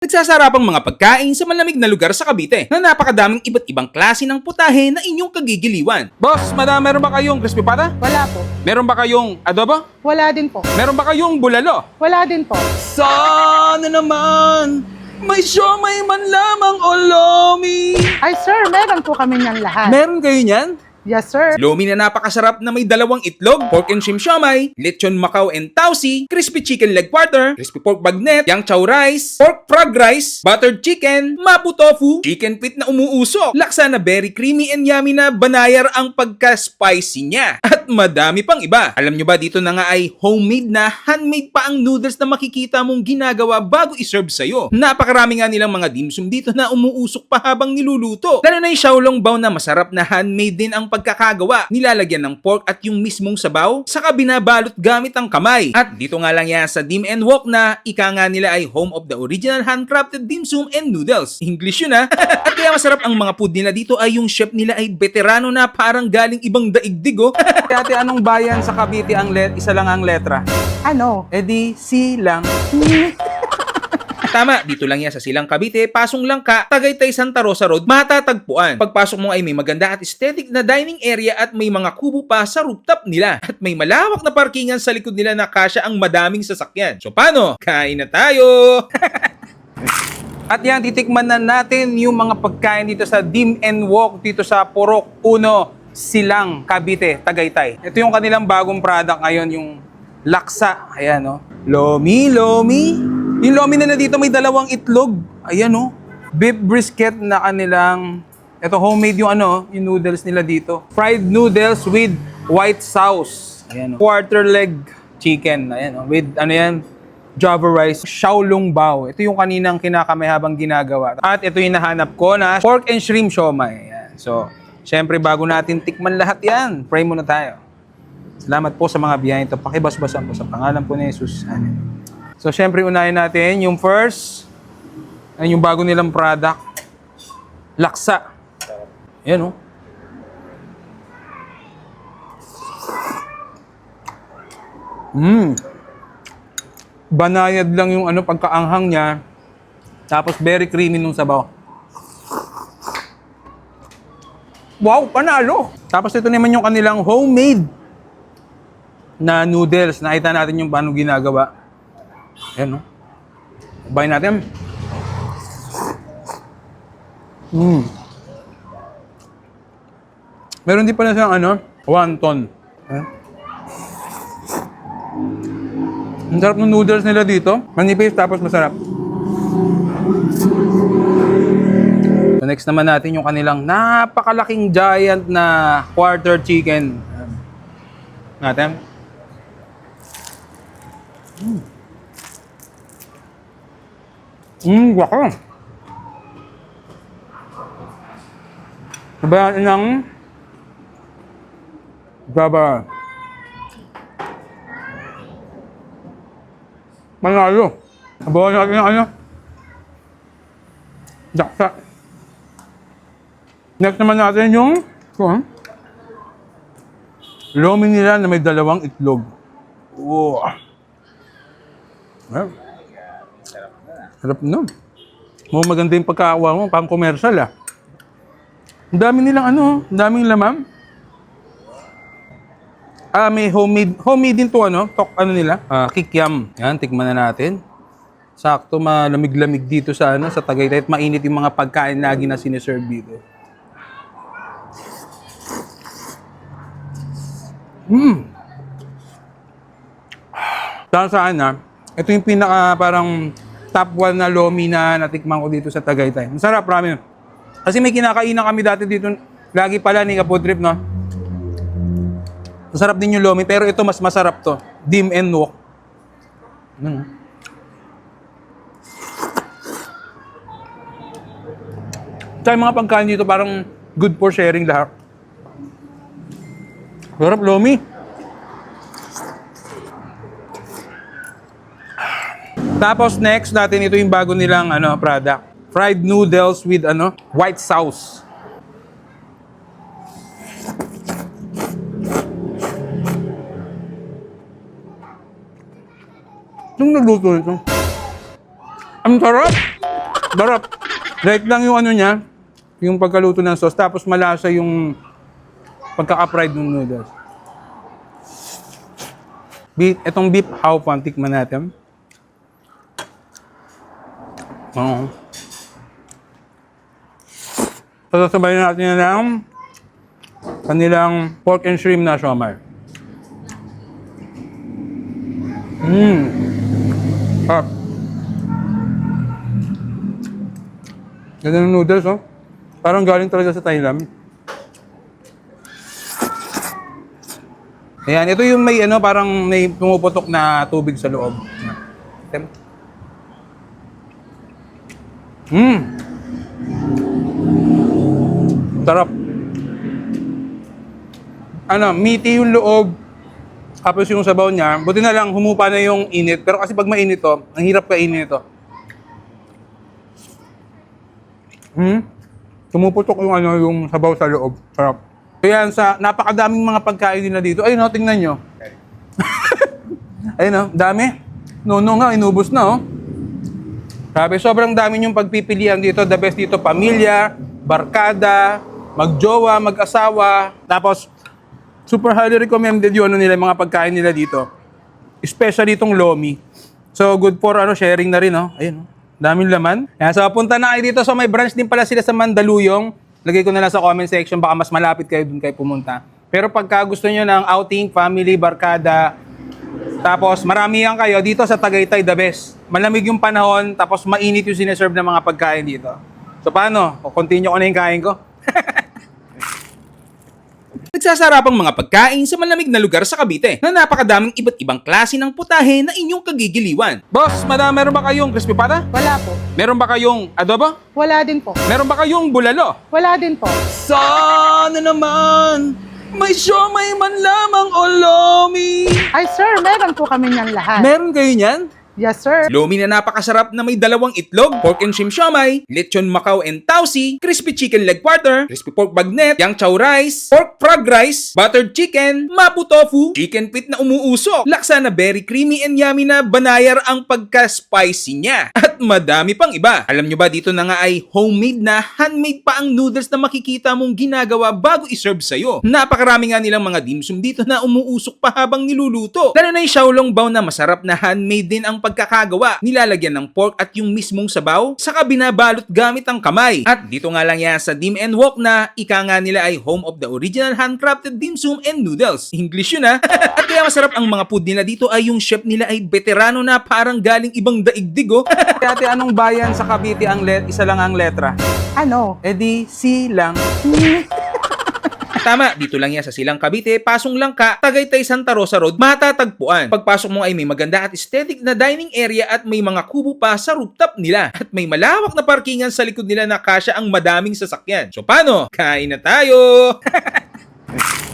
Nagsasarapang mga pagkain sa malamig na lugar sa Cavite na napakadaming iba't ibang klase ng putahe na inyong kagigiliwan. Boss, madam, meron ba kayong crispy pata? Wala po. Meron ba kayong adobo? Wala din po. Meron ba kayong bulalo? Wala din po. Sana naman may siomay man lamang o lomi. Ay sir, meron po kami niyan lahat. Meron kayo niyan? Yes sir. Lomi na napakasarap na may dalawang itlog, pork and shrimp siomay, lechon macao and tausi, crispy chicken leg quarter, crispy pork bagnet, yang chow rice, pork frog rice, buttered chicken, mapo tofu, chicken pit na umuusok, laksa na very creamy and yummy na banayar ang pagka-spicy niya. At madami pang iba. Alam nyo ba dito na nga ay homemade na, handmade pa ang noodles na makikita mong ginagawa bago iserve sa'yo. Napakarami nga nilang mga dimsum dito na umuusok pa habang niluluto. Lalo na yung Xiaolong Bao na masarap na handmade din ang pagkakagawa. Nilalagyan ng pork at yung mismong sabaw, saka binabalot gamit ang kamay. At dito nga lang yan sa Dim and Wok na ika nga nila ay home of the original handcrafted dimsum and noodles. English yun ha. at kaya masarap ang mga food nila dito ay yung chef nila ay veterano na parang galing ibang daigdig oh. Ate, anong bayan sa Cavite ang let isa lang ang letra? Ano? Eh di, si lang. Tama, dito lang yan sa Silang Cavite, Pasong Langka, Tagaytay Santa Rosa Road, matatagpuan. Pagpasok mo ay may maganda at aesthetic na dining area at may mga kubo pa sa rooftop nila. At may malawak na parkingan sa likod nila na kasya ang madaming sasakyan. So paano? Kain na tayo! At yan, titikman na natin yung mga pagkain dito sa Dim and Walk dito sa Purok Uno, Silang, Cavite, Tagaytay. Ito yung kanilang bagong product ngayon, yung laksa. Ayan, no? Lomi, lomi. Yung lomi nila dito may dalawang itlog. Ayan, no? Beef brisket na kanilang... Ito, homemade yung ano, yung noodles nila dito. Fried noodles with white sauce. Ayan, no? Quarter leg chicken. Ayan, no? With, ano yan? Java rice, Xiaolong Bao. Ito yung kaninang kinakamay habang ginagawa. At ito yung nahanap ko na pork and shrimp siomay. Ayan. So, syempre bago natin tikman lahat yan, pray muna tayo. Salamat po sa mga biyahe ito. Pakibasbasan po sa pangalan po ni Jesus. Amen. So, syempre unahin natin yung first, ay yung bago nilang product, laksa. Ayan oh. Mmm banayad lang yung ano pagkaanghang niya. Tapos very creamy nung sabaw. Wow, panalo! Tapos ito naman yung kanilang homemade na noodles. Nakita natin yung paano ginagawa. Ayan, no? Bayin natin. Mm. Meron din pala siyang ano, wonton. Ayan. Ang sarap ng noodles nila dito. Manipis tapos masarap. Next naman natin yung kanilang napakalaking giant na quarter chicken. Natin. Mm. Mmm, wako. Sabayan ng Baba. Manalo. Abawan natin yung ano. Daksa. Next naman natin yung ah. Lomi nila na may dalawang itlog. Wow. Well, sarap na. Mo maganda yung pagkakawa mo, pang commercial ah. Ang dami nilang ano, ang daming laman. Ah, may homemade, homemade din to ano, tok ano nila, ah, kikiam. Yan, tikman na natin. Sakto malamig-lamig dito sa ano, sa Tagaytay at mainit yung mga pagkain lagi na siniserve dito. Mm. Dahil saan na, ito yung pinaka parang top 1 na lomi na natikman ko dito sa Tagaytay. Masarap, ramen. Kasi may kinakainan kami dati dito, lagi pala ni Kapod Trip, no? Masarap din yung lomi, pero ito mas masarap to. Dim and wok. Ano? Tsaka mga pagkain dito parang good for sharing lahat. Sarap lomi. Tapos next natin ito yung bago nilang ano product. Fried noodles with ano white sauce. Nung nagluto ito. Ang sarap! Darap. Right lang yung ano niya, yung pagkaluto ng sauce, tapos malasa yung pagkaka-fried ng noodles. Beef, itong beef how pan, tikman natin. Oo. Sasabayin natin yan ng kanilang pork and shrimp na siomai. Mmm. Sarap. Ganda ng noodles, oh. Parang galing talaga sa Thailand. Ayan, ito yung may ano, parang may pumuputok na tubig sa loob. Tem. Mmm. Sarap. Ano, meaty yung loob. Tapos yung sabaw niya, buti na lang humupa na yung init. Pero kasi pag mainit to, ang hirap kainin ito. Hmm? Tumuputok yung ano, yung sabaw sa loob. Sarap. Kaya sa napakadaming mga pagkain nila dito. Ayun, no, tingnan nyo. Ayun, no, dami. Nono nga, inubos na, oh. Sabi, sobrang dami yung pagpipilian dito. The best dito, pamilya, barkada, magjowa, mag-asawa. Tapos, super highly recommended yung ano nila, mga pagkain nila dito. Especially itong lomi. So, good for ano, sharing na rin, no? Ayun, no? Daming laman. Yan, so, punta na kayo dito. So, may branch din pala sila sa Mandaluyong. Lagay ko na lang sa comment section. Baka mas malapit kayo dun kayo pumunta. Pero pagka gusto nyo ng outing, family, barkada, tapos marami yan kayo dito sa Tagaytay the best. Malamig yung panahon, tapos mainit yung sineserve ng mga pagkain dito. So paano? O continue ko na yung kain ko? Nagsasarapang mga pagkain sa malamig na lugar sa Cavite na napakadaming iba't ibang klase ng putahe na inyong kagigiliwan. Boss, madam, meron ba kayong crispy pata? Wala po. Meron ba kayong adobo? Wala din po. Meron ba kayong bulalo? Wala din po. Sana naman may siomay man lamang o lomi. Ay sir, meron po kami niyan lahat. Meron kayo niyan? Yes sir. Lomi na napakasarap na may dalawang itlog, pork and shrimp siomay, lechon macao and tausi, crispy chicken leg quarter, crispy pork bagnet, yang chow rice, pork frog rice, buttered chicken, mapo tofu, chicken pit na umuusok, laksa na very creamy and yummy na banayar ang pagka-spicy niya. At madami pang iba. Alam nyo ba dito na nga ay homemade na, handmade pa ang noodles na makikita mong ginagawa bago iserve sa'yo. Napakarami nga nilang mga dimsum dito na umuusok pa habang niluluto. Lalo na yung Xiaolong Bao na masarap na handmade din ang pagkakagawa. Nilalagyan ng pork at yung mismong sabaw, saka binabalot gamit ang kamay. At dito nga lang yan sa Dim and Wok na ika nga nila ay home of the original handcrafted dimsum and noodles. English yun ha. at kaya masarap ang mga food nila dito ay yung chef nila ay veterano na parang galing ibang daigdig oh. Ate, anong bayan sa Cavite ang let isa lang ang letra? Ano? Eh di, si lang. Tama, dito lang yan sa Silang Cavite, Pasong Langka, Tagaytay Santa Rosa Road, matatagpuan. Pagpasok mo ay may maganda at aesthetic na dining area at may mga kubo pa sa rooftop nila. At may malawak na parkingan sa likod nila na kasya ang madaming sasakyan. So paano? Kain na tayo!